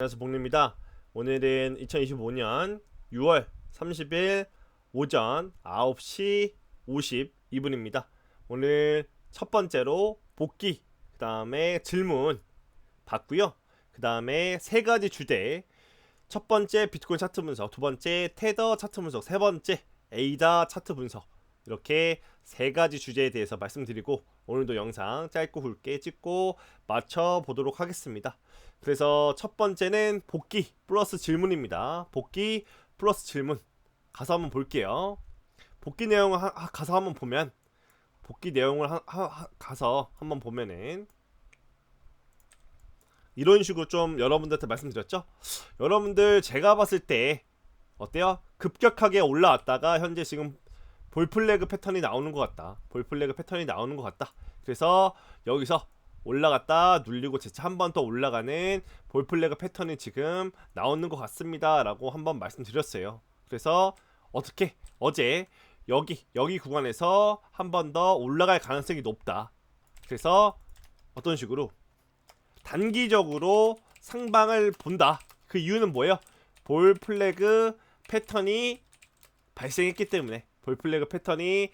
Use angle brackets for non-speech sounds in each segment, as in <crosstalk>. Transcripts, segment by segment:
안녕하세요 복리입니다. 오늘은 2025년 6월 30일 오전 9시 52분입니다. 오늘 첫 번째로 복귀 그 다음에 질문 받고요. 그 다음에 세 가지 주제. 첫 번째 비트코인 차트 분석 두 번째 테더 차트 분석 세 번째 에이다 차트 분석. 이렇게 세 가지 주제에 대해서 말씀드리고 오늘도 영상 짧고 굵게 찍고 맞춰 보도록 하겠습니다. 그래서 첫 번째는 복귀 플러스 질문입니다. 복귀 플러스 질문 가서 한번 볼게요. 복귀 내용을 하, 하- 가서 한번 보면 복귀 내용을 하, 하- 하- 가서 한번 보면은 이런 식으로 좀 여러분들한테 말씀드렸죠. 여러분들 제가 봤을 때 어때요? 급격하게 올라왔다가 현재 지금 볼플래그 패턴이 나오는 것 같다. 볼플래그 패턴이 나오는 것 같다. 그래서 여기서 올라갔다 눌리고 재차 한 번 더 올라가는 볼플래그 패턴이 지금 나오는 것 같습니다 라고 한번 말씀드렸어요. 그래서 어떻게 어제 여기 여기 구간에서 한 번 더 올라갈 가능성이 높다. 그래서 어떤 식으로 단기적으로 상방을 본다. 그 이유는 뭐예요? 볼 플래그 패턴이 발생했기 때문에 볼 플래그 패턴이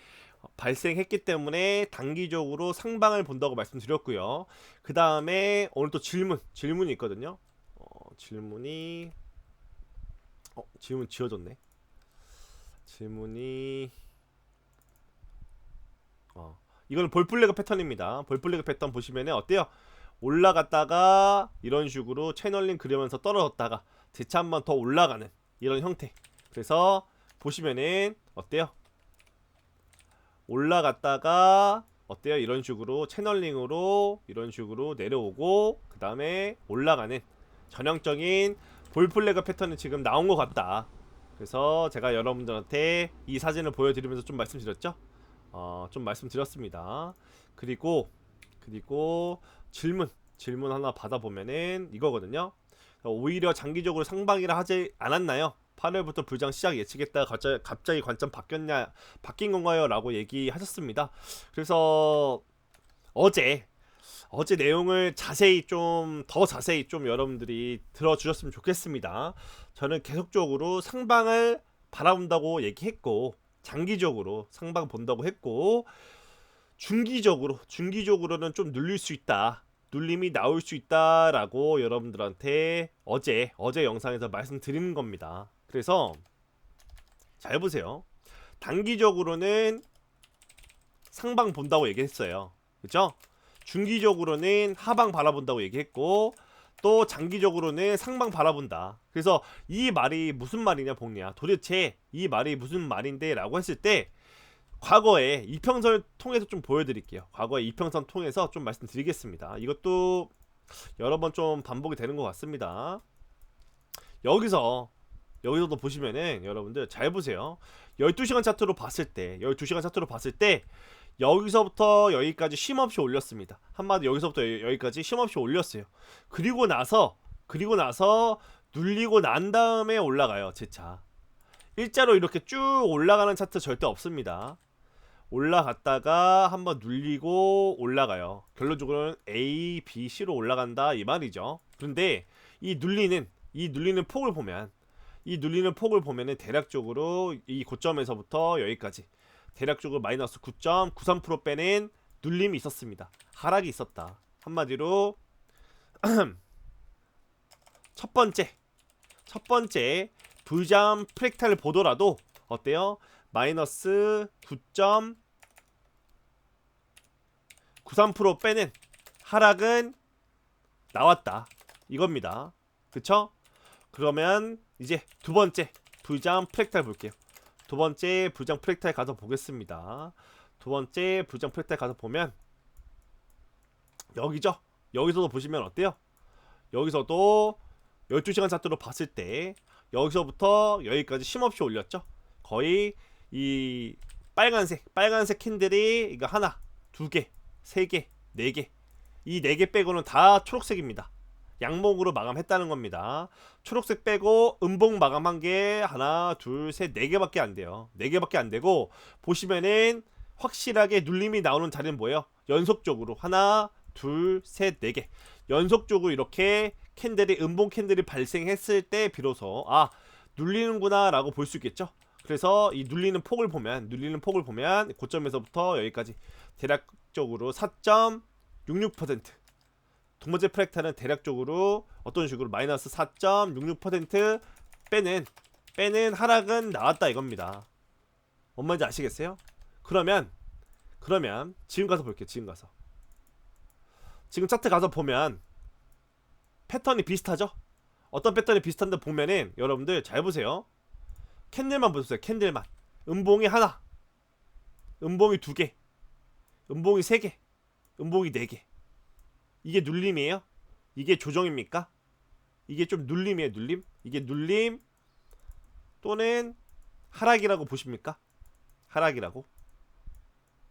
발생했기 때문에 단기적으로 상방을 본다고 말씀드렸고요. 그 다음에 오늘 또 질문 질문이 있거든요. 어, 질문이 어 질문 지워졌네. 질문이 어 이거는 볼 플래그 패턴입니다. 볼 플래그 패턴 보시면 어때요? 올라갔다가 이런 식으로 채널링 그리면서 떨어졌다가 재차 한번 더 올라가는 이런 형태. 그래서 보시면은 어때요? 올라갔다가 어때요? 이런 식으로 채널링으로 이런 식으로 내려오고 그 다음에 올라가는 전형적인 볼플래그 패턴이 지금 나온 것 같다. 그래서 제가 여러분들한테 이 사진을 보여드리면서 좀 말씀드렸죠. 어, 좀 말씀드렸습니다. 그리고 그리고 질문 질문 하나 받아보면은 이거거든요. 오히려 장기적으로 상방이라 하지 않았나요? 8월부터 불장 시작 예측했다가 갑자기, 갑자기 관점 바뀌었냐 바뀐 건가요? 라고 얘기하셨습니다. 그래서 어제 어제 내용을 자세히 좀 더 자세히 좀 여러분들이 들어주셨으면 좋겠습니다. 저는 계속적으로 상방을 바라본다고 얘기했고 장기적으로 상방 본다고 했고 중기적으로 중기적으로는 좀 눌릴 수 있다. 눌림이 나올 수 있다라고 여러분들한테 어제 어제 영상에서 말씀드리는 겁니다. 그래서 잘 보세요. 단기적으로는 상방 본다고 얘기했어요. 그죠? 중기적으로는 하방 바라본다고 얘기했고 또 장기적으로는 상방 바라본다. 그래서 이 말이 무슨 말이냐 복리야. 도대체 이 말이 무슨 말인데라고 했을 때 과거에 이평선을 통해서 좀 보여드릴게요. 과거에 이평선 통해서 좀 말씀드리겠습니다. 이것도 여러 번 좀 반복이 되는 것 같습니다. 여기서 여기서도 보시면은 여러분들 잘 보세요. 12시간 차트로 봤을 때 12시간 차트로 봤을 때 여기서부터 여기까지 쉼없이 올렸습니다. 한마디 여기서부터 여- 여기까지 쉼없이 올렸어요. 그리고 나서 그리고 나서 눌리고 난 다음에 올라가요. 제 차. 일자로 이렇게 쭉 올라가는 차트 절대 없습니다. 올라갔다가 한번 눌리고 올라가요. 결론적으로는 A, B, C로 올라간다 이 말이죠. 그런데 이 눌리는 이 눌리는 폭을 보면 이 눌리는 폭을 보면은 대략적으로 이 고점에서부터 여기까지 대략적으로 마이너스 9.93% 빼는 눌림이 있었습니다. 하락이 있었다. 한마디로 <clears throat> 첫 번째 첫 번째 부잠 프랙탈을 보더라도 어때요? 마이너스 9.93% 빼는 하락은 나왔다. 이겁니다. 그쵸? 그러면 이제 두 번째 부장 프랙탈 볼게요. 두 번째 부장 프랙탈 가서 보겠습니다. 두 번째 부장 프랙탈 가서 보면 여기죠. 여기서도 보시면 어때요? 여기서도 12시간 차트로 봤을 때 여기서부터 여기까지 쉼없이 올렸죠. 거의 이 빨간색 빨간색 캔들이 이거 하나, 두 개, 세 개, 네 개. 이 네 개 빼고는 다 초록색입니다. 양목으로 마감했다는 겁니다. 초록색 빼고 음봉 마감한 게 하나, 둘, 셋, 네 개밖에 안 돼요. 네 개밖에 안 되고 보시면은 확실하게 눌림이 나오는 자리는 뭐예요? 연속적으로 하나, 둘, 셋, 네 개. 연속적으로 이렇게 캔들이 음봉 캔들이 발생했을 때 비로소 아 눌리는구나라고 볼 수 있겠죠. 그래서 이 눌리는 폭을 보면 눌리는 폭을 보면 고점에서부터 여기까지 대략적으로 4.66%. 두 번째 프랙탈은 대략적으로 어떤 식으로 마이너스 4.66% 빼는 빼는 하락은 나왔다 이겁니다. 뭔 말인지 아시겠어요? 그러면 그러면 지금 가서 볼게요. 지금 가서 지금 차트 가서 보면 패턴이 비슷하죠? 어떤 패턴이 비슷한데 보면은 여러분들 잘 보세요. 캔들만 보세요. 캔들만 음봉이 하나, 음봉이 두 개, 음봉이 세 개, 음봉이 네 개. 이게 눌림이에요? 이게 조정입니까? 이게 좀 눌림이에요, 눌림? 이게 눌림 또는 하락이라고 보십니까? 하락이라고?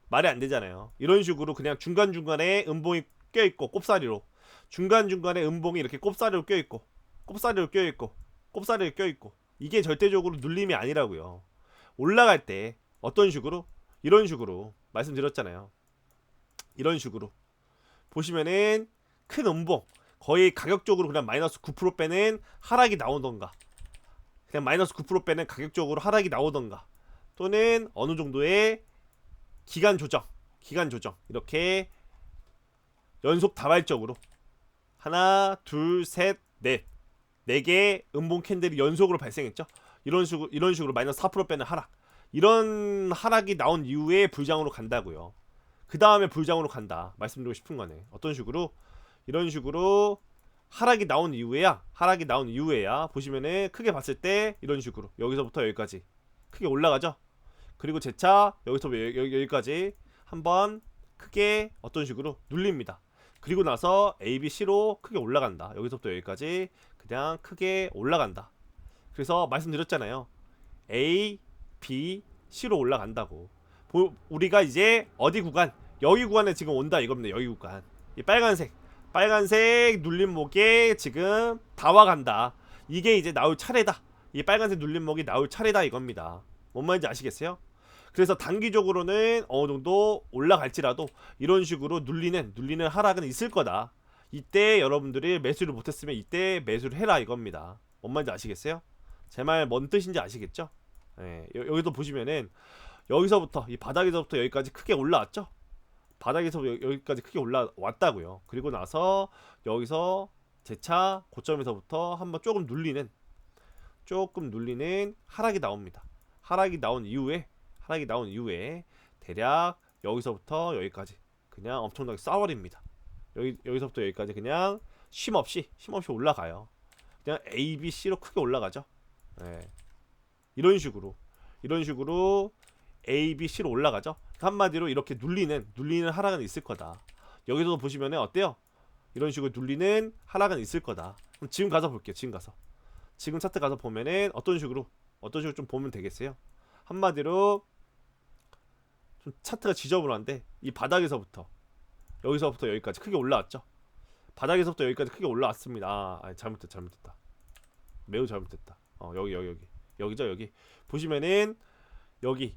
말이 안 되잖아요. 이런 식으로 그냥 중간중간에 음봉이 껴있고 꼽사리로 중간중간에 음봉이 이렇게 꼽사리로 껴있고 꼽사리로 껴있고 꼽사리로 껴있고 이게 절대적으로 눌림이 아니라고요. 올라갈 때 어떤 식으로? 이런 식으로 말씀드렸잖아요. 이런 식으로 보시면은 큰 음봉 거의 가격적으로 그냥 마이너스 9% 빼는 하락이 나오던가 그냥 마이너스 9% 빼는 가격적으로 하락이 나오던가 또는 어느 정도의 기간 조정 기간 조정 이렇게 연속 다발적으로 하나 둘셋넷 네 개의 음봉 캔들이 연속으로 발생했죠. 이런 식으로 이런 식으로 마이너스 4% 빼는 하락. 이런 하락이 나온 이후에 불장으로 간다고요 그 다음에 불장으로 간다 말씀드리고 싶은 거네. 어떤 식으로? 이런 식으로 하락이 나온 이후에야 하락이 나온 이후에야 보시면은 크게 봤을 때 이런 식으로 여기서부터 여기까지 크게 올라가죠? 그리고 재차 여기서 여기, 여기 까지 한번 크게 어떤 식으로 눌립니다. 그리고 나서 A, B, C로 크게 올라간다. 여기서부터 여기까지 그냥 크게 올라간다. 그래서 말씀드렸잖아요. A, B, C로 올라간다고 보- 우리가 이제 어디 구간? 여기 구간에 지금 온다 이겁니다. 여기 구간. 이 빨간색. 빨간색 눌림목에 지금 다 와간다. 이게 이제 나올 차례다. 이 빨간색 눌림목이 나올 차례다 이겁니다. 뭔 말인지 아시겠어요? 그래서 단기적으로는 어느 정도 올라갈지라도 이런 식으로 눌리는 눌리는 하락은 있을 거다. 이때 여러분들이 매수를 못했으면 이때 매수를 해라 이겁니다. 뭔 말인지 아시겠어요? 제 말 뭔 뜻인지 아시겠죠? 예, 여- 여기도 보시면은 여기서부터 이 바닥에서부터 여기까지 크게 올라왔죠? 바닥에서 여- 여기까지 크게 올라왔다고요. 그리고 나서 여기서 재차 고점에서부터 한번 조금 눌리는 조금 눌리는 하락이 나옵니다. 하락이 나온 이후에 하락이 나온 이후에 대략 여기서부터 여기까지 그냥 엄청나게 싸워립니다. 여기 여기서부터 여기까지 그냥 쉼 없이 쉼 없이 올라가요. 그냥 A, B, C로 크게 올라가죠. 예. 이런 식으로 이런 식으로 A, B, C로 올라가죠. 한마디로 이렇게 눌리는 눌리는 하락은 있을 거다. 여기서도 보시면은 어때요? 이런 식으로 눌리는 하락은 있을 거다. 그럼 지금 가서 볼게요. 지금 가서 지금 차트 가서 보면은 어떤 식으로 어떤 식으로 좀 보면 되겠어요. 한마디로 좀 차트가 지저분한데 이 바닥에서부터 여기서부터 여기까지 크게 올라왔죠. 바닥에서부터 여기까지 크게 올라왔습니다. 아, 아니, 잘못됐다, 잘못됐다. 매우 잘못됐다. 어, 여기, 여기, 여기, 여기죠, 여기. 보시면은 여기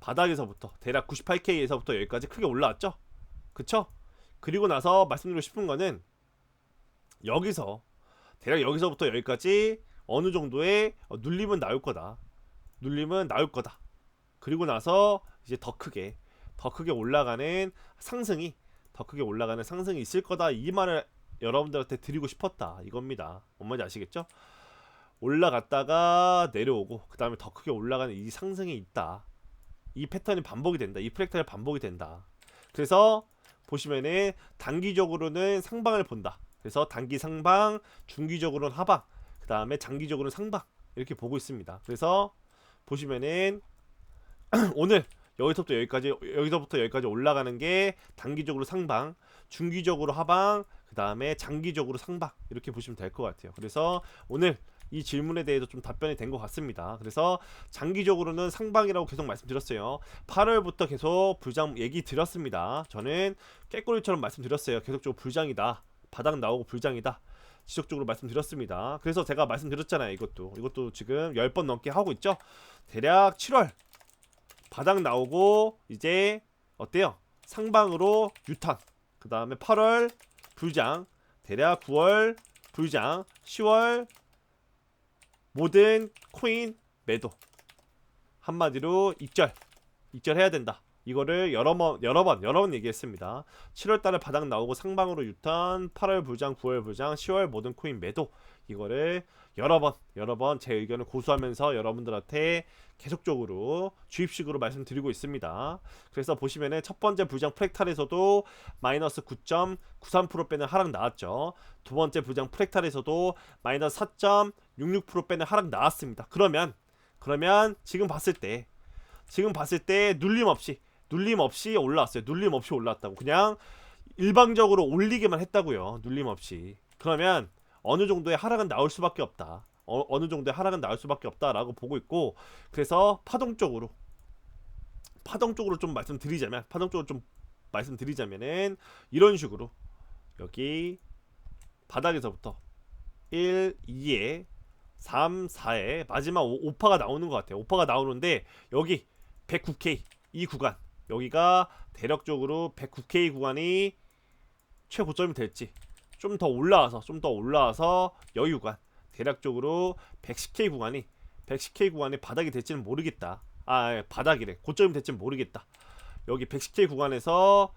바닥에서부터 대략 98K에서부터 여기까지 크게 올라왔죠. 그쵸? 그리고 나서 말씀드리고 싶은 거는 여기서 대략 여기서부터 여기까지 어느 정도의 어, 눌림은 나올 거다. 눌림은 나올 거다. 그리고 나서 이제 더 크게 더 크게 올라가는 상승이 더 크게 올라가는 상승이 있을 거다. 이 말을 여러분들한테 드리고 싶었다. 이겁니다. 뭔 말인지 아시겠죠? 올라갔다가 내려오고 그 다음에 더 크게 올라가는 이 상승이 있다. 이 패턴이 반복이 된다. 이 프랙탈이 반복이 된다. 그래서 보시면은 단기적으로는 상방을 본다. 그래서 단기 상방, 중기적으로는 하방, 그 다음에 장기적으로는 상방 이렇게 보고 있습니다. 그래서 보시면은 <clears throat> 오늘 여기서부터 여기까지 여기서부터 여기까지 올라가는 게 단기적으로 상방, 중기적으로 하방, 그 다음에 장기적으로 상방 이렇게 보시면 될 것 같아요. 그래서 오늘 이 질문에 대해서 좀 답변이 된 것 같습니다. 그래서 장기적으로는 상방이라고 계속 말씀드렸어요. 8월부터 계속 불장 얘기 드렸습니다. 저는 깨꼬리처럼 말씀드렸어요. 계속적으로 불장이다. 바닥 나오고 불장이다. 지속적으로 말씀드렸습니다. 그래서 제가 말씀드렸잖아요. 이것도 이것도 지금 10번 넘게 하고 있죠. 대략 7월 바닥 나오고 이제 어때요? 상방으로 유턴. 그 다음에 8월 불장. 대략 9월 부유장 10월 모든 코인 매도. 한마디로 익절. 익절 해야 된다. 이거를 여러 번 여러 번 여러 번 얘기했습니다. 7월 달에 바닥 나오고 상방으로 유턴 8월 부장 9월 부장 10월 모든 코인 매도. 이거를 여러 번 여러 번 제 의견을 고수하면서 여러분들한테 계속적으로 주입식으로 말씀드리고 있습니다. 그래서 보시면은 첫 번째 부장 프랙탈에서도 마이너스 9.93% 빼는 하락 나왔죠. 두 번째 부장 프랙탈에서도 마이너스 4.66% 빼는 하락 나왔습니다. 그러면 그러면 지금 봤을 때 지금 봤을 때 눌림 없이 눌림 없이 올라왔어요. 눌림 없이 올라왔다고 그냥 일방적으로 올리기만 했다고요. 눌림 없이 그러면 어느 정도의 하락은 나올 수밖에 없다. 어, 어느 정도의 하락은 나올 수밖에 없다라고 보고 있고 그래서 파동 쪽으로 파동 쪽으로 좀 말씀드리자면 파동 쪽으로 좀 말씀드리자면은 이런 식으로 여기 바닥에서부터 1, 2에 3, 4에 마지막 5, 파가 나오는 것 같아요. 5파가 나오는데 여기 109K 이 구간 여기가 대략적으로 109K 구간이 최고점이 될지 좀 더 올라와서 좀 더 올라와서 여유 구간 대략적으로 110K 구간이 110K 구간이 바닥이 될지는 모르겠다. 아 예, 바닥이래 고점이 될지는 모르겠다. 여기 110K 구간에서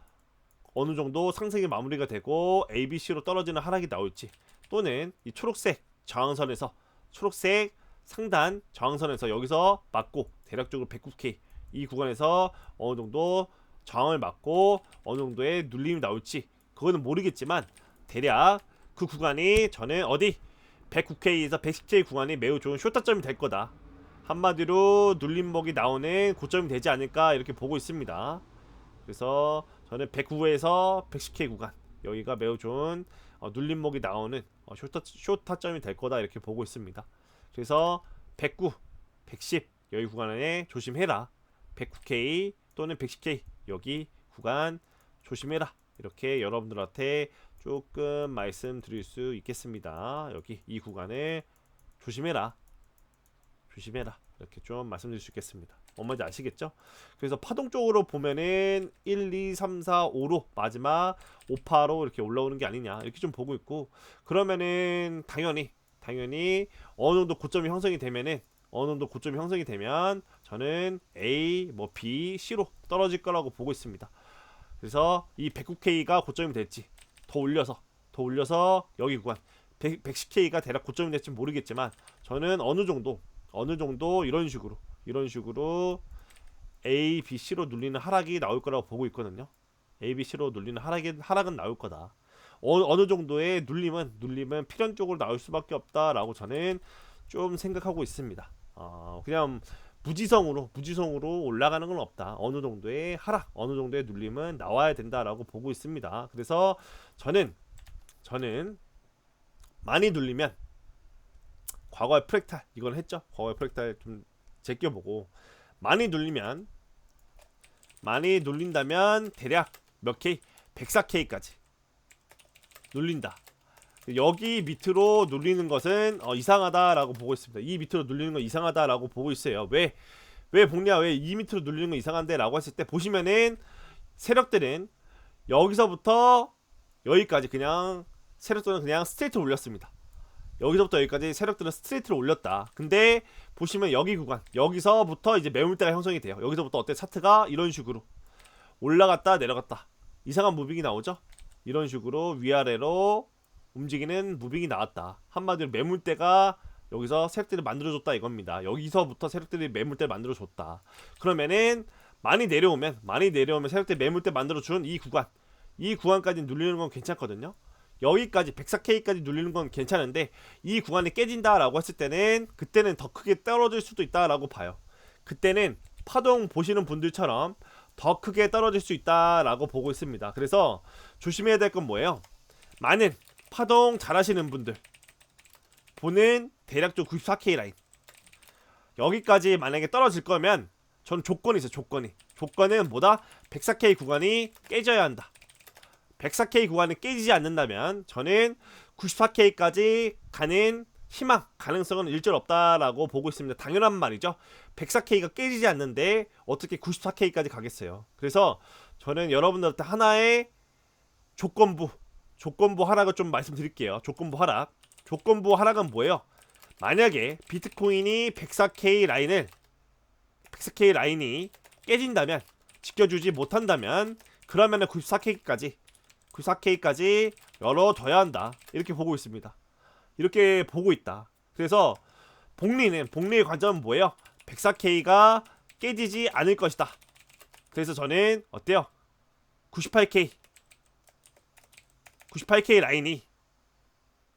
어느 정도 상승이 마무리가 되고 ABC로 떨어지는 하락이 나올지 또는 이 초록색 저항선에서 초록색 상단 저항선에서 여기서 맞고 대략적으로 109K 이 구간에서 어느 정도 저항을 맞고 어느 정도의 눌림이 나올지 그거는 모르겠지만 대략 그 구간이 저는 어디 109K에서 110K 구간이 매우 좋은 쇼타점이 될 거다. 한마디로 눌림목이 나오는 고점이 되지 않을까 이렇게 보고 있습니다. 그래서 저는 109에서 110K 구간 여기가 매우 좋은 어, 눌림목이 나오는 어, 쇼타, 쇼타점이 될 거다 이렇게 보고 있습니다. 그래서 109, 110 여기 구간에 조심해라. 109K 또는 110K 여기 구간 조심해라. 이렇게 여러분들한테 조금 말씀드릴 수 있겠습니다. 여기 이 구간에 조심해라. 조심해라. 이렇게 좀 말씀드릴 수 있겠습니다. 뭔 말인지 아시겠죠? 그래서 파동 쪽으로 보면은 1, 2, 3, 4, 5로 마지막 5파로 이렇게 올라오는 게 아니냐 이렇게 좀 보고 있고 그러면은 당연히 당연히 어느 정도 고점이 형성이 되면은 어느 정도 고점이 형성이 되면 저는 A, 뭐 B, C로 떨어질 거라고 보고 있습니다. 그래서 이 109K가 고점이 될지 더 올려서 더 올려서 여기 구간 100, 110K가 대략 고점이 될지 모르겠지만 저는 어느 정도 어느 정도 이런 식으로 이런 식으로 A, B, C로 눌리는 하락이 나올 거라고 보고 있거든요. A, B, C로 눌리는 하락이 하락은 나올 거다. 어, 어느 정도의 눌림은 눌림은 필연적으로 나올 수밖에 없다라고 저는 좀 생각하고 있습니다. 어, 그냥 무지성으로 무지성으로 올라가는 건 없다. 어느 정도의 하락, 어느 정도의 눌림은 나와야 된다라고 보고 있습니다. 그래서 저는 저는 많이 눌리면 과거의 프랙탈 이건 했죠. 과거의 프랙탈 좀 제껴보고 많이 눌리면 많이 눌린다면 대략 몇 K? 104K까지 눌린다. 여기 밑으로 눌리는 것은 어, 이상하다라고 보고 있습니다. 이 밑으로 눌리는 건 이상하다라고 보고 있어요. 왜? 왜 복리야? 왜 이 밑으로 눌리는 건 이상한데? 라고 했을 때 보시면은 세력들은 여기서부터 여기까지 그냥 세력들은 그냥 스트레이트로 올렸습니다. 여기서부터 여기까지 세력들은 스트레이트로 올렸다. 근데 보시면 여기 구간 여기서부터 이제 매물대가 형성이 돼요. 여기서부터 어때 차트가 이런 식으로 올라갔다 내려갔다 이상한 무빙이 나오죠. 이런 식으로 위아래로 움직이는 무빙이 나왔다. 한마디로 매물대가 여기서 세력들이 만들어줬다 이겁니다. 여기서부터 세력들이 매물대를 만들어줬다. 그러면은 많이 내려오면 많이 내려오면 세력들이 매물대 만들어준 이 구간 이 구간까지 눌리는 건 괜찮거든요. 여기까지 104K까지 눌리는 건 괜찮은데 이 구간이 깨진다라고 했을 때는 그때는 더 크게 떨어질 수도 있다라고 봐요. 그때는 파동 보시는 분들처럼 더 크게 떨어질 수 있다라고 보고 있습니다. 그래서 조심해야 될 건 뭐예요? 많은 파동 잘 하시는 분들. 보는 대략적 94K 라인. 여기까지 만약에 떨어질 거면 전 조건이 있어요 조건이. 조건은 뭐다? 104K 구간이 깨져야 한다. 104K 구간이 깨지지 않는다면 저는 94K까지 가는 희망 가능성은 일절 없다라고 보고 있습니다. 당연한 말이죠. 104K가 깨지지 않는데 어떻게 94K까지 가겠어요? 그래서 저는 여러분들한테 하나의 조건부 조건부 하락을 좀 말씀드릴게요. 조건부 하락. 조건부 하락은 뭐예요? 만약에 비트코인이 104K 라인을 104K 라인이 깨진다면 지켜주지 못한다면 그러면은 94K까지 94K까지 열어둬야 한다 이렇게 보고 있습니다. 이렇게 보고 있다. 그래서 복리는 복리의 관점은 뭐예요? 104K가 깨지지 않을 것이다. 그래서 저는 어때요? 98K 98K 라인이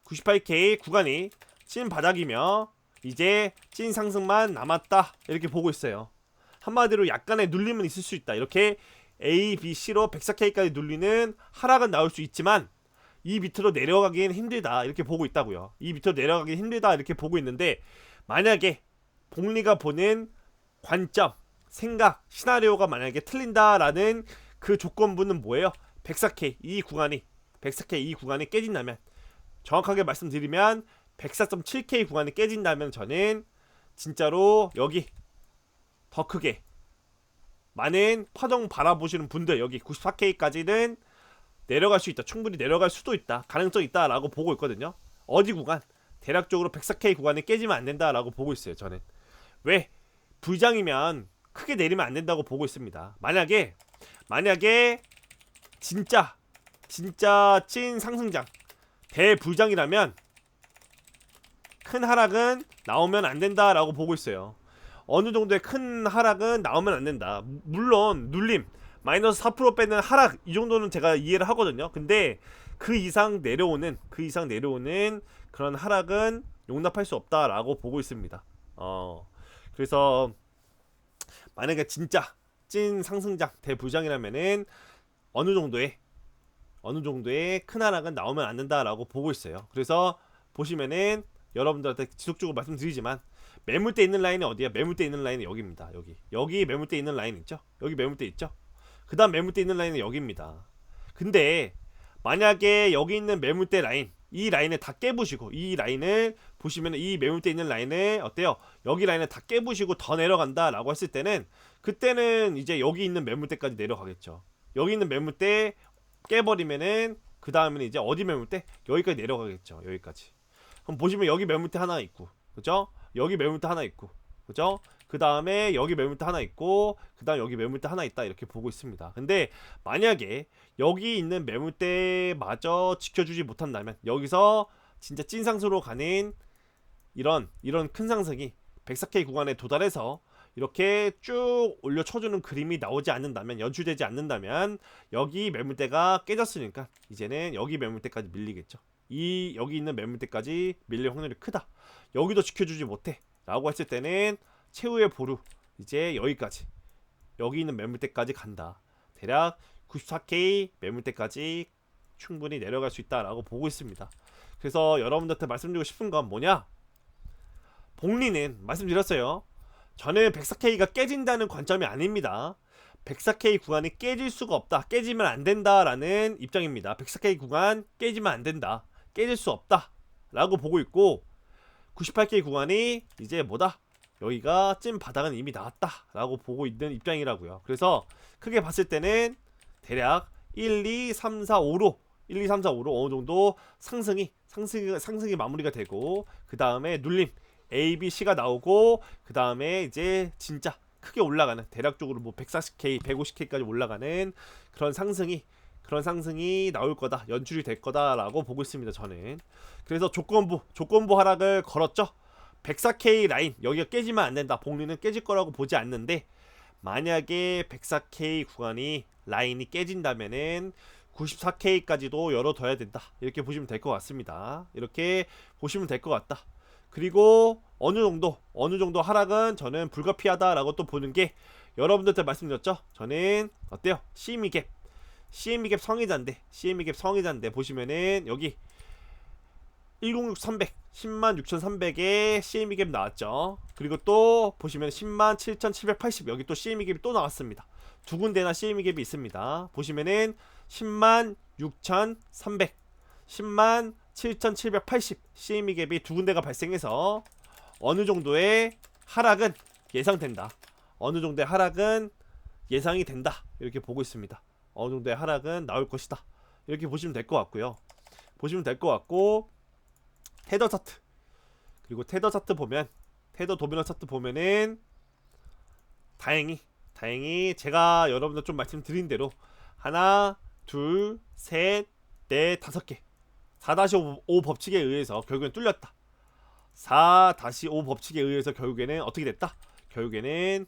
98K 구간이 찐 바닥이며 이제 찐 상승만 남았다 이렇게 보고 있어요. 한마디로 약간의 눌림은 있을 수 있다. 이렇게 A, B, C로 104K까지 눌리는 하락은 나올 수 있지만 이 밑으로 내려가기는 힘들다 이렇게 보고 있다고요. 이 밑으로 내려가기 힘들다 이렇게 보고 있는데 만약에 복리가 보는 관점, 생각, 시나리오가 만약에 틀린다라는 그 조건부는 뭐예요? 104K 이 구간이 104K 이 구간이 깨진다면 정확하게 말씀드리면 104.7K 구간이 깨진다면 저는 진짜로 여기 더 크게 많은 파동 바라보시는 분들 여기 94K까지는 내려갈 수 있다. 충분히 내려갈 수도 있다. 가능성 있다라고 보고 있거든요. 어디 구간? 대략적으로 104K 구간이 깨지면 안 된다라고 보고 있어요. 저는 왜 불장이면 크게 내리면 안 된다고 보고 있습니다. 만약에 만약에 진짜 진짜 찐 상승장 대불장이라면 큰 하락은 나오면 안 된다라고 보고 있어요. 어느 정도의 큰 하락은 나오면 안 된다. 무- 물론 눌림 마이너스 4% 빼는 하락 이 정도는 제가 이해를 하거든요. 근데 그 이상 내려오는 그 이상 내려오는 그런 하락은 용납할 수 없다라고 보고 있습니다. 어 그래서 만약에 진짜 찐 상승장 대부장이라면은 어느 정도의 어느 정도의 큰 하락은 나오면 안 된다라고 보고 있어요. 그래서 보시면은 여러분들한테 지속적으로 말씀드리지만 매물대 있는 라인이 어디야? 매물대 있는 라인은 여기입니다. 여기. 여기 매물대 있는 라인 있죠? 여기 매물대 있죠? 그다음 매물대 있는 라인은 여기입니다. 근데 만약에 여기 있는 매물대 라인 이 라인을 다 깨부시고 이 라인을 보시면 이 매물대 있는 라인을 어때요? 여기 라인을 다 깨부시고 더 내려간다라고 했을 때는 그때는 이제 여기 있는 매물대까지 내려가겠죠. 여기 있는 매물대 깨버리면은 그 다음에는 이제 어디 매물대 여기까지 내려가겠죠. 여기까지. 그럼 보시면 여기 매물대 하나 있고, 그죠? 여기 매물대 하나 있고, 그죠? 그 다음에 여기 매물대 하나 있고, 그 다음 여기 매물대 하나 있다 이렇게 보고 있습니다. 근데 만약에 여기 있는 매물대마저 지켜주지 못한다면 여기서 진짜 찐 상승으로 가는 이런 이런 큰 상승이 104K 구간에 도달해서 이렇게 쭉 올려 쳐주는 그림이 나오지 않는다면 연출되지 않는다면 여기 매물대가 깨졌으니까 이제는 여기 매물대까지 밀리겠죠. 이 여기 있는 매물대까지 밀릴 확률이 크다. 여기도 지켜주지 못해 라고 했을 때는 최후의 보루 이제 여기까지 여기 있는 매물대까지 간다. 대략 94K 매물대까지 충분히 내려갈 수 있다라고 보고 있습니다. 그래서 여러분들한테 말씀드리고 싶은 건 뭐냐? 복리는 말씀드렸어요. 저는 104K가 깨진다는 관점이 아닙니다. 104K 구간이 깨질 수가 없다. 깨지면 안 된다라는 입장입니다. 104K 구간 깨지면 안 된다. 깨질 수 없다. 라고 보고 있고 98K 구간이 이제 뭐다? 여기가 찐 바닥은 이미 나왔다. 라고 보고 있는 입장이라고요. 그래서 크게 봤을 때는 대략 1, 2, 3, 4, 5로 1, 2, 3, 4, 5로 어느 정도 상승이 상승이 상승이 마무리가 되고 그 다음에 눌림 A, B, C가 나오고 그 다음에 이제 진짜 크게 올라가는 대략적으로 뭐 140K, 150K까지 올라가는 그런 상승이 그런 상승이 나올 거다 연출이 될 거다라고 보고 있습니다 저는. 그래서 조건부 조건부 하락을 걸었죠. 104K 라인 여기가 깨지면 안 된다. 복리는 깨질 거라고 보지 않는데 만약에 104K 구간이 라인이 깨진다면은 94K까지도 열어둬야 된다. 이렇게 보시면 될 것 같습니다. 이렇게 보시면 될 것 같다 그리고 어느 정도 어느 정도 하락은 저는 불가피하다라고 또 보는 게 여러분들한테 말씀드렸죠. 저는 어때요? CME 갭 CME 갭 성의자인데 CME 갭 성의자인데 보시면은 여기 106300 106,300에 CME 갭 나왔죠. 그리고 또 보시면 107,780 여기 또 CME 갭이 또 나왔습니다. 두 군데나 CME 갭이 있습니다. 보시면은 106,300 10만 7,780 CME 갭이 두 군데가 발생해서 어느 정도의 하락은 예상된다. 어느 정도의 하락은 예상이 된다. 이렇게 보고 있습니다. 어느 정도의 하락은 나올 것이다. 이렇게 보시면 될 것 같고요. 보시면 될 것 같고 테더 차트 그리고 테더 차트 보면 테더 도미너 차트 보면은 다행히 다행히 제가 여러분들 좀 말씀드린 대로 하나 둘 셋 넷 다섯 개 4-5 법칙에 의해서 결국엔 뚫렸다. 4-5 법칙에 의해서 결국에는 어떻게 됐다? 결국에는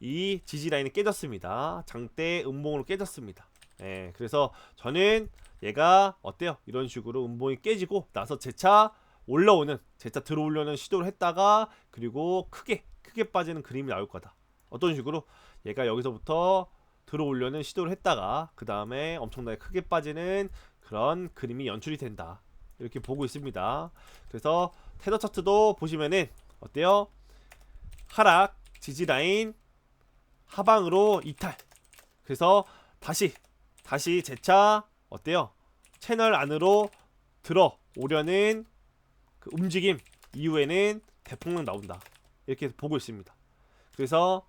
이 지지 라인이 깨졌습니다. 장대 음봉으로 깨졌습니다. 예, 그래서 저는 얘가 어때요? 이런 식으로 음봉이 깨지고 나서 재차 올라오는 재차 들어오려는 시도를 했다가 그리고 크게 크게 빠지는 그림이 나올 거다. 어떤 식으로? 얘가 여기서부터 들어오려는 시도를 했다가 그 다음에 엄청나게 크게 빠지는 그런 그림이 연출이 된다. 이렇게 보고 있습니다. 그래서 테더 차트도 보시면은 어때요? 하락 지지 라인 하방으로 이탈. 그래서 다시 다시 재차 어때요? 채널 안으로 들어오려는 그 움직임 이후에는 대폭락 나온다. 이렇게 보고 있습니다. 그래서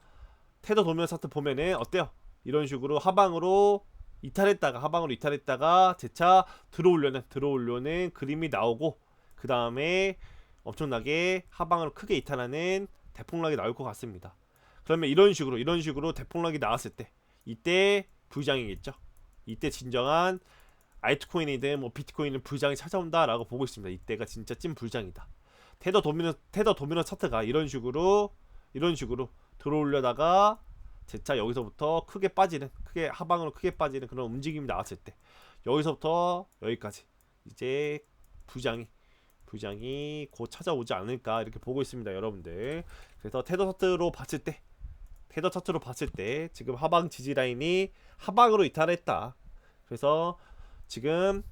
테더 도면 차트 보면은 어때요? 이런 식으로 하방으로 이탈했다가 하방으로 이탈했다가 재차 들어오려는 들어오려는 그림이 나오고 그 다음에 엄청나게 하방으로 크게 이탈하는 대폭락이 나올 것 같습니다. 그러면 이런 식으로 이런 식으로 대폭락이 나왔을 때 이때 부장이겠죠. 이때 진정한 알트코인이든 뭐 비트코인은 불장이 찾아온다라고 보고 있습니다. 이때가 진짜 찐 불장이다. 테더 도미너 테더 도미너 차트가 이런 식으로 이런 식으로 들어올려다가 재차 여기서부터 크게 빠지는 크게 하방으로 크게 빠지는 그런 움직임이 나왔을 때 여기서부터 여기까지 이제 부장이 부장이 곧 찾아오지 않을까 이렇게 보고 있습니다, 여러분들. 그래서 테더 차트로 봤을 때 테더 차트로 봤을 때 지금 하방 지지 라인이 하방으로 이탈했다. 그래서 지금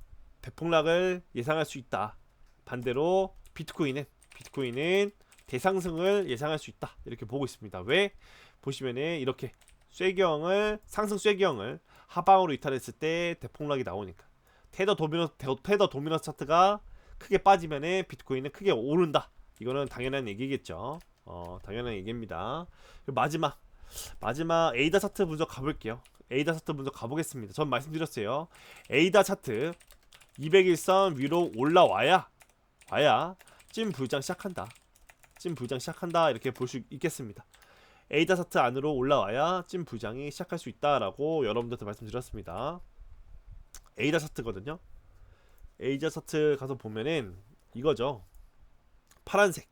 대폭락을 예상할 수 있다. 반대로 비트코인은 비트코인은 대상승을 예상할 수 있다. 이렇게 보고 있습니다. 왜? 보시면은 이렇게 쇠경을 상승 쇠경을 하방으로 이탈했을 때 대폭락이 나오니까 테더 도미너 테더 도미너 차트가 크게 빠지면은 비트코인은 크게 오른다. 이거는 당연한 얘기겠죠. 어, 당연한 얘기입니다. 마지막 마지막 에이다 차트 분석 가볼게요. 에이다 차트 분석 가보겠습니다. 전 말씀드렸어요. 에이다 차트 201선 위로 올라와야 와야 찐 불장 시작한다. 찐 불장 시작한다 이렇게 볼 수 있겠습니다. 에이다 차트 안으로 올라와야 찐 불장이 시작할 수 있다라고 여러분들한테 말씀드렸습니다. 에이다 차트거든요. 에이다 차트 가서 보면은 이거죠. 파란색.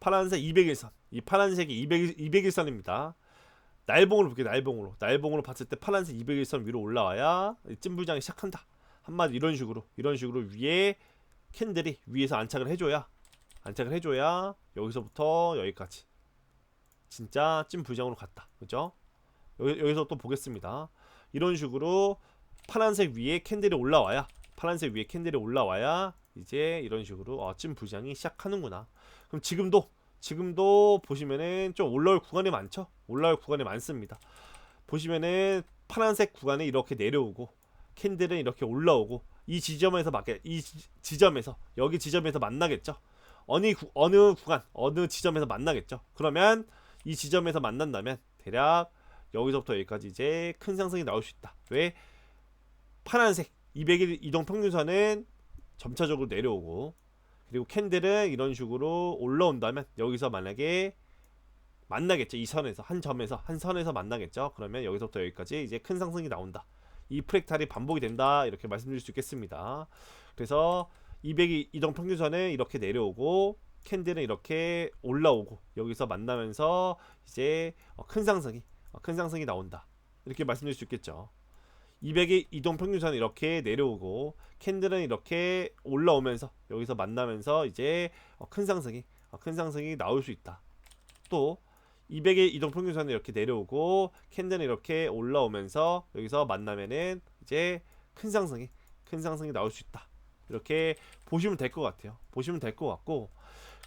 파란색 201선. 이 파란색이 200, 201선입니다. 날봉으로 볼게요. 날봉으로. 날봉으로 봤을 때 파란색 201선 위로 올라와야 찐불장이 시작한다. 한마디 이런 식으로 이런 식으로 위에 캔들이 위에서 안착을 해줘야 안착을 해줘야 여기서부터 여기까지 진짜 찐불장으로 갔다. 그죠? 여기, 여기 서 또 보겠습니다. 이런 식으로 파란색 위에 캔들이 올라와야 파란색 위에 캔들이 올라와야 이제 이런 식으로 어, 찐불장이 시작하는구나. 그럼 지금도 지금도 보시면은 좀 올라올 구간이 많죠? 올라올 구간이 많습니다. 보시면은 파란색 구간이 이렇게 내려오고 캔들은 이렇게 올라오고 이 지점에서 맞게 이 지- 지점에서 여기 지점에서 만나겠죠. 어느 구, 어느 구간 어느 지점에서 만나겠죠. 그러면 이 지점에서 만난다면 대략 여기서부터 여기까지 이제 큰 상승이 나올 수 있다. 왜 파란색 200일 이동 평균선은 점차적으로 내려오고 그리고 캔들은 이런 식으로 올라온다면 여기서 만약에 만나겠죠. 이 선에서 한 점에서 한 선에서 만나겠죠. 그러면 여기서부터 여기까지 이제 큰 상승이 나온다. 이 프랙탈이 반복이 된다. 이렇게 말씀드릴 수 있겠습니다. 그래서 200이 이동 평균선은 이렇게 내려오고 캔들은 이렇게 올라오고 여기서 만나면서 이제 어, 큰 상승이 어, 큰 상승이 나온다. 이렇게 말씀드릴 수 있겠죠. 200의 이동 평균선은 이렇게 내려오고 캔들은 이렇게 올라오면서 여기서 만나면서 이제 어, 큰 상승이 어, 큰 상승이 나올 수 있다. 또 200의 이동 평균선은 이렇게 내려오고 캔들은 이렇게 올라오면서 여기서 만나면은 이제 큰 상승이 큰 상승이 나올 수 있다. 이렇게 보시면 될 것 같아요. 보시면 될 것 같고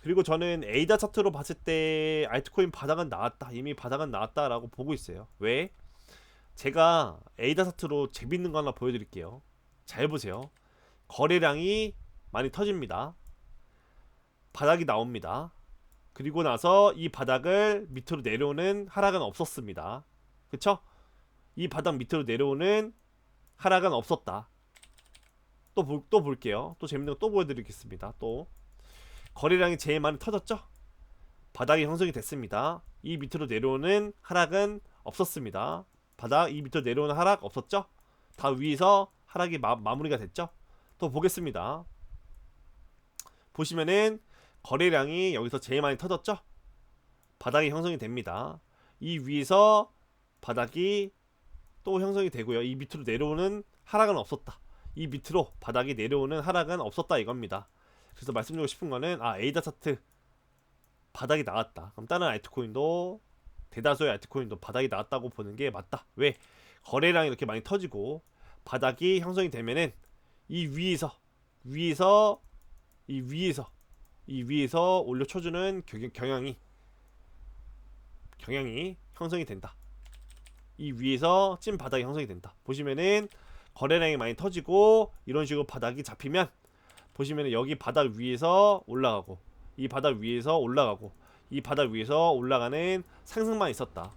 그리고 저는 에이다 차트로 봤을 때 알트코인 바닥은 나왔다. 이미 바닥은 나왔다라고 보고 있어요. 왜? 제가 에이다 차트로 재밌는 거 하나 보여드릴게요. 잘 보세요. 거래량이 많이 터집니다. 바닥이 나옵니다. 그리고 나서 이 바닥을 밑으로 내려오는 하락은 없었습니다. 그쵸? 이 바닥 밑으로 내려오는 하락은 없었다. 또, 볼, 또 볼게요. 또 재밌는 거 또 보여드리겠습니다. 또 거래량이 제일 많이 터졌죠? 바닥이 형성이 됐습니다. 이 밑으로 내려오는 하락은 없었습니다. 바닥 이 밑으로 내려오는 하락 없었죠? 다 위에서 하락이 마, 마무리가 됐죠? 또 보겠습니다. 보시면은 거래량이 여기서 제일 많이 터졌죠? 바닥이 형성이 됩니다. 이 위에서 바닥이 또 형성이 되고요. 이 밑으로 내려오는 하락은 없었다. 이 밑으로 바닥이 내려오는 하락은 없었다 이겁니다. 그래서 말씀드리고 싶은 거는 아 에이다 차트 바닥이 나왔다. 그럼 다른 알트코인도 대다수의 알트코인도 바닥이 나왔다고 보는 게 맞다. 왜? 거래량이 이렇게 많이 터지고 바닥이 형성이 되면은 이 위에서 위에서 이 위에서 이 위에서 올려 쳐주는 경- 경향이 경향이 형성이 된다. 이 위에서 찐 바닥이 형성이 된다. 보시면은 거래량이 많이 터지고 이런 식으로 바닥이 잡히면 보시면은 여기 바닥 위에서 올라가고 이 바닥 위에서 올라가고 이 바닥 위에서 올라가는 상승만 있었다.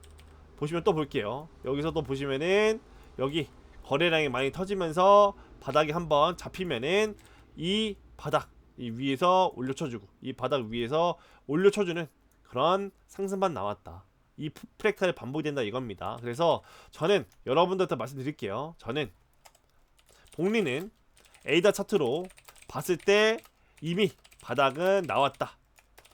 보시면 또 볼게요. 여기서 또 보시면은 여기 거래량이 많이 터지면서 바닥이 한번 잡히면은 이 바닥 이 위에서 올려쳐주고 이 바닥 위에서 올려쳐주는 그런 상승만 나왔다. 이 프- 프랙탈이 반복이 된다 이겁니다. 그래서 저는 여러분들한테 말씀드릴게요. 저는 복리는 에이다 차트로 봤을 때 이미 바닥은 나왔다.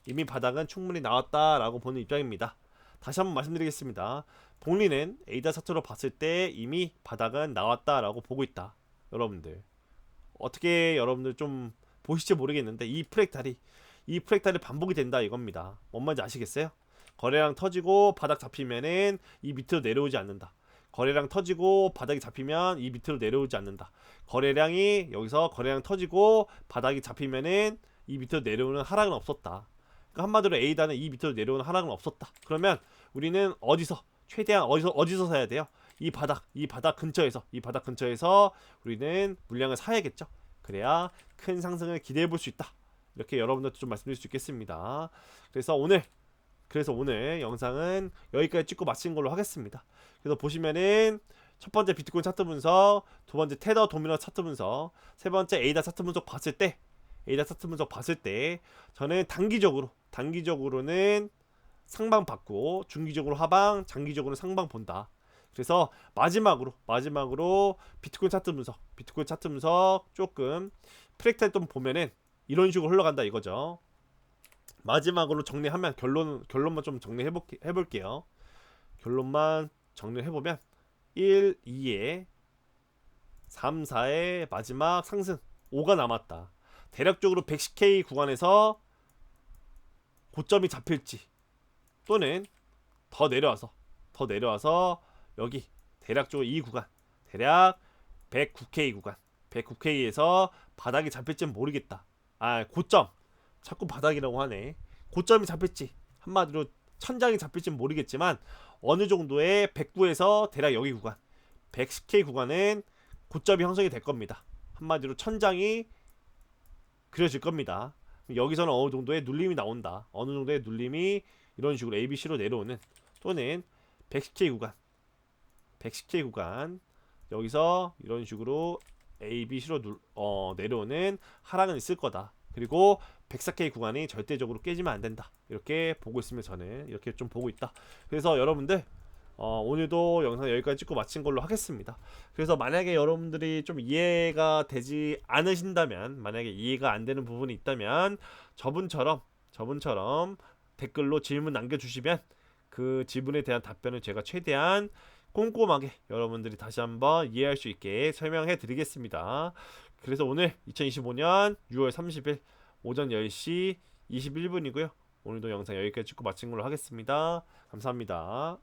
이미 바닥은 충분히 나왔다라고 보는 입장입니다. 다시 한번 말씀드리겠습니다. 복리는 에이다 차트로 봤을 때 이미 바닥은 나왔다라고 보고 있다. 여러분들 어떻게 여러분들 좀 보실지 모르겠는데 이 프랙탈이 이 프랙탈이 반복이 된다 이겁니다. 뭔 말인지 아시겠어요? 거래량 터지고 바닥 잡히면은 이 밑으로 내려오지 않는다. 거래량 터지고 바닥이 잡히면 이 밑으로 내려오지 않는다. 거래량이 여기서 거래량 터지고 바닥이 잡히면은 이 밑으로 내려오는 하락은 없었다. 그러니까 한마디로 A단은 이 밑으로 내려오는 하락은 없었다. 그러면 우리는 어디서 최대한 어디서 어디서 사야 돼요? 이 바닥 이 바닥 근처에서 이 바닥 근처에서 우리는 물량을 사야겠죠. 그래야 큰 상승을 기대해 볼 수 있다. 이렇게 여러분들도 좀 말씀드릴 수 있겠습니다. 그래서 오늘 그래서 오늘 영상은 여기까지 찍고 마치는 걸로 하겠습니다. 그래서 보시면은 첫 번째 비트코인 차트 분석, 두 번째 테더 도미너 차트 분석, 세 번째 에이다 차트 분석 봤을 때 에이다 차트 분석 봤을 때 저는 단기적으로 단기적으로는 상방 받고 중기적으로 하방, 장기적으로 상방 본다. 그래서 마지막으로 마지막으로 비트코인 차트 분석, 비트코인 차트 분석 조금 프랙탈 좀 보면은 이런 식으로 흘러간다 이거죠. 마지막으로 정리하면 결론 결론만 좀 정리해 볼게 해볼게요. 결론만 정리해 보면 1, 2에 3, 4의 마지막 상승 5가 남았다. 대략적으로 110K 구간에서 고점이 잡힐지 또는 더 내려와서 더 내려와서 여기 대략적으로 이 구간 대략 109K 구간 109K에서 바닥이 잡힐지는 모르겠다. 아 고점 자꾸 바닥이라고 하네. 고점이 잡힐지 한마디로 천장이 잡힐지는 모르겠지만 어느 정도의 109에서 대략 여기 구간 110K 구간은 고점이 형성이 될 겁니다. 한마디로 천장이 그려질 겁니다. 여기서는 어느 정도의 눌림이 나온다. 어느 정도의 눌림이 이런 식으로 ABC로 내려오는 또는 110K 구간 110K 구간 여기서 이런 식으로 ABC로 눌, 어, 내려오는 하락은 있을 거다. 그리고 104K 구간이 절대적으로 깨지면 안 된다. 이렇게 보고 있으면 저는 이렇게 좀 보고 있다. 그래서 여러분들 어, 오늘도 영상 여기까지 찍고 마친 걸로 하겠습니다. 그래서 만약에 여러분들이 좀 이해가 되지 않으신다면, 만약에 이해가 안 되는 부분이 있다면 저분처럼 저분처럼 댓글로 질문 남겨주시면 그 질문에 대한 답변을 제가 최대한 꼼꼼하게 여러분들이 다시 한번 이해할 수 있게 설명해 드리겠습니다. 그래서 오늘 2025년 6월 30일 오전 10시 21분이고요. 오늘도 영상 여기까지 찍고 마친 걸로 하겠습니다. 감사합니다.